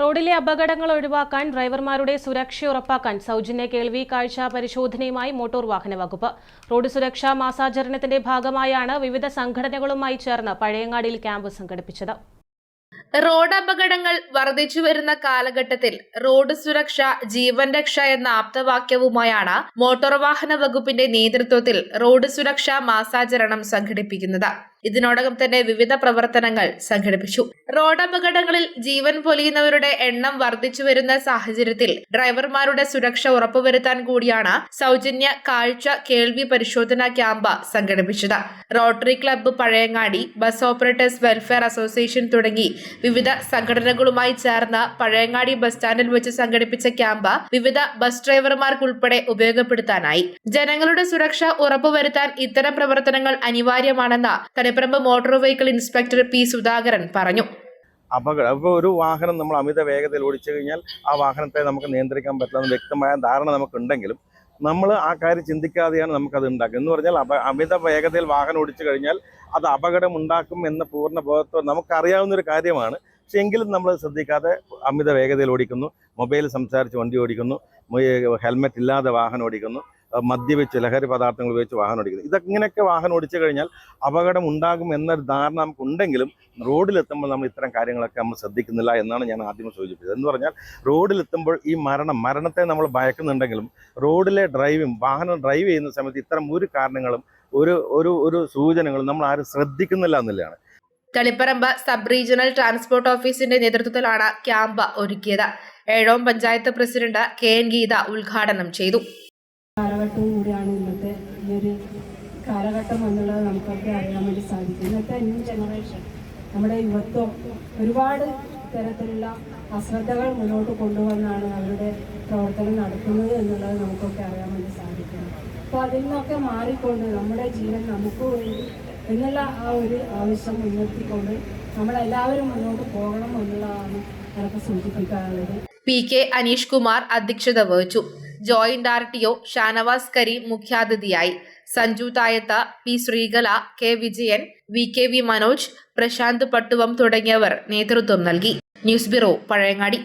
റോഡിലെ അപകടങ്ങൾ ഒഴിവാക്കാൻ ഡ്രൈവർമാരുടെ സുരക്ഷ ഉറപ്പാക്കാൻ സൗജന്യ കേൾവി കാഴ്ച പരിശോധനയുമായി മോട്ടോർ വാഹന വകുപ്പ്. റോഡ് സുരക്ഷാ മാസാചരണത്തിന്റെ ഭാഗമായാണ് വിവിധ സംഘടനകളുമായി ചേർന്ന് പഴയങ്ങാടിയിൽ ക്യാമ്പ് സംഘടിപ്പിച്ചത്. റോഡ് അപകടങ്ങൾ വർദ്ധിച്ചു വരുന്ന കാലഘട്ടത്തിൽ റോഡ് സുരക്ഷ ജീവൻ രക്ഷ എന്ന ആപ്തവാക്യവുമായാണ് മോട്ടോർ വാഹന വകുപ്പിന്റെ നേതൃത്വത്തിൽ റോഡ് സുരക്ഷാ മാസാചരണം സംഘടിപ്പിക്കുന്നത്. ഇതിനോടകം തന്നെ വിവിധ പ്രവർത്തനങ്ങൾ സംഘടിപ്പിച്ചു. റോഡ് അപകടങ്ങളിൽ ജീവൻ പൊലിയുന്നവരുടെ എണ്ണം വർദ്ധിച്ചു വരുന്ന സാഹചര്യത്തിൽ ഡ്രൈവർമാരുടെ സുരക്ഷ ഉറപ്പുവരുത്താൻ കൂടിയാണ് സൗജന്യ കാഴ്ച കേൾവി പരിശോധന ക്യാമ്പ് സംഘടിപ്പിച്ചത്. Rotary Club Pazhayangadi bus operators welfare association തുടങ്ങി വിവിധ സംഘടനകളുമായി ചേർന്ന് പഴയങ്ങാടി ബസ് സ്റ്റാൻഡിൽ വെച്ച് സംഘടിപ്പിച്ച ക്യാമ്പ് വിവിധ ബസ് ഡ്രൈവർമാർക്കുൾപ്പെടെ ഉപയോഗപ്പെടുത്താനായി. ജനങ്ങളുടെ സുരക്ഷ ഉറപ്പുവരുത്താൻ ഇത്തരം പ്രവർത്തനങ്ങൾ അനിവാര്യമാണെന്ന് Taliparamba motor vehicle inspector P Sudhakaran പറഞ്ഞു. അപകടം ഇപ്പോൾ ഒരു വാഹനം നമ്മൾ അമിത വേഗതയിൽ ഓടിച്ചു കഴിഞ്ഞാൽ ആ വാഹനത്തെ നമുക്ക് നിയന്ത്രിക്കാൻ പറ്റില്ലെന്ന് വ്യക്തമായ ധാരണ നമുക്കുണ്ടെങ്കിലും നമ്മൾ ആ കാര്യം ചിന്തിക്കാതെയാണ് നമുക്കത് ഉണ്ടാക്കുക എന്ന് പറഞ്ഞാൽ അപ അമിത വേഗതയിൽ വാഹനം ഓടിച്ചു കഴിഞ്ഞാൽ അത് അപകടം ഉണ്ടാക്കും എന്ന പൂർണ ബോധത്തോടെ നമുക്കറിയാവുന്ന ഒരു കാര്യമാണ്. പക്ഷെ എങ്കിലും നമ്മൾ ശ്രദ്ധിക്കാതെ അമിത വേഗതയിൽ ഓടിക്കുന്നു. മൊബൈൽ സംസാരിച്ച് വണ്ടി ഓടിക്കുന്നു. ഹെൽമെറ്റ് ഇല്ലാതെ വാഹനം ഓടിക്കുന്നു. മദ്യപിച്ച് ലഹരി പദാർത്ഥങ്ങൾ ഉപയോഗിച്ച് വാഹനം ഓടിക്കുന്നത്. ഇതൊക്കെ ഇങ്ങനെയൊക്കെ വാഹനം ഓടിച്ചു കഴിഞ്ഞാൽ അപകടം ഉണ്ടാകും എന്നൊരു ധാരണ നമുക്കുണ്ടെങ്കിലും റോഡിലെത്തുമ്പോൾ നമ്മൾ ഇത്തരം കാര്യങ്ങളൊക്കെ നമ്മൾ ശ്രദ്ധിക്കുന്നില്ല എന്നാണ് ഞാൻ ആദ്യം സൂചിപ്പിച്ചത്. എന്ന് പറഞ്ഞാൽ റോഡിലെത്തുമ്പോൾ ഈ മരണം മരണത്തെ നമ്മൾ ഭയക്കുന്നുണ്ടെങ്കിലും റോഡിലെ ഡ്രൈവിംഗ് വാഹനം ഡ്രൈവ് ചെയ്യുന്ന സമയത്ത് ഇത്തരം ഒരു കാരണങ്ങളും ഒരു ഒരു ഒരു സൂചനകളും നമ്മൾ ആരും ശ്രദ്ധിക്കുന്നില്ല എന്നുള്ളതാണ്. തളിപ്പറമ്പ് സബ് റീജിയണൽ ട്രാൻസ്പോർട്ട് ഓഫീസിന്റെ നേതൃത്വത്തിലാണ് ക്യാമ്പ് ഒരുക്കിയത്. Ezhome panchayat president K N Geetha ഉദ്ഘാടനം ചെയ്തു. കാലഘട്ടവും കൂടിയാണ് ഇന്നത്തെ ഈ ഒരു കാലഘട്ടം എന്നുള്ളത് നമുക്കൊക്കെ അറിയാൻ വേണ്ടി സാധിക്കും. ഇന്നത്തെ ന്യൂ ജനറേഷൻ നമ്മുടെ യുവത്വം ഒരുപാട് തരത്തിലുള്ള അശ്രദ്ധകൾ മുന്നോട്ട് കൊണ്ടുവന്നാണ് അവരുടെ പ്രവർത്തനം നടത്തുന്നത് എന്നുള്ളത് നമുക്കൊക്കെ അറിയാൻ വേണ്ടി സാധിക്കുന്നു അപ്പോൾ അതിൽ നിന്നൊക്കെ മാറിക്കൊണ്ട് നമ്മുടെ ജീവൻ നമുക്ക് വേണ്ടി എന്നുള്ള ആ ഒരു ആവശ്യം മുൻനിർത്തിക്കൊണ്ട് നമ്മളെല്ലാവരും മുന്നോട്ട് പോകണം എന്നുള്ളതാണ് എനിക്ക് സൂചിപ്പിക്കാനുള്ളത്. പി കെ അനീഷ് കുമാർ അധ്യക്ഷത വഹിച്ചു. Joint R T O Shanavas Kareem മുഖ്യാതിഥിയായി. Sanju Thayath P Sreekala K Vijayan V K V Manoj Prashanth Pattuvam തുടങ്ങിയവർ നേതൃത്വം നൽകി. News bureau Pazhayangadi.